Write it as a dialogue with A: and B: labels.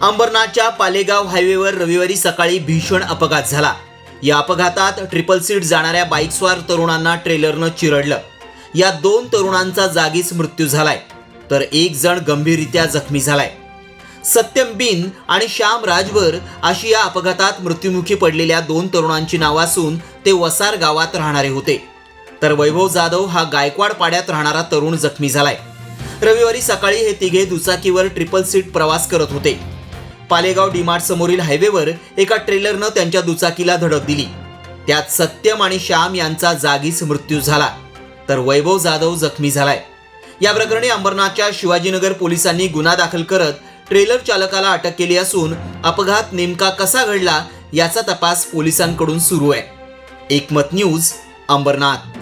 A: अंबरनाथच्या पालेगाव हायवेवर रविवारी सकाळी भीषण अपघात झाला. या अपघातात ट्रिपल सीट जाणाऱ्या बाईकस्वार तरुणांना ट्रेलरनं चिरडलं. या दोन तरुणांचा जागीच मृत्यू झालाय. तर एक जण गंभीररित्या जखमी झालाय. सत्यम बिन आणि श्याम राजवर अशी या अपघातात मृत्युमुखी पडलेल्या दोन तरुणांची नावं असून ते वसार गावात राहणारे होते. तर वैभव जाधव हा गायकवाड पाड्यात राहणारा तरुण जखमी झालाय. रविवारी सकाळी हे तिघे दुचाकीवर ट्रिपल सीट प्रवास करत होते. पालेगाव डीमार्ट समोरील हायवेवर एका ट्रेलरनं त्यांच्या दुचाकीला धडक दिली. त्यात सत्यम आणि श्याम यांचा जागीच मृत्यू झाला. तर वैभव जाधव जखमी झालाय. या प्रकरणी अंबरनाथच्या शिवाजीनगर पोलिसांनी गुन्हा दाखल करत ट्रेलर चालकाला अटक केली असून अपघात नेमका कसा घडला याचा तपास पोलिसांकडून सुरू आहे. एकमत न्यूज अंबरनाथ.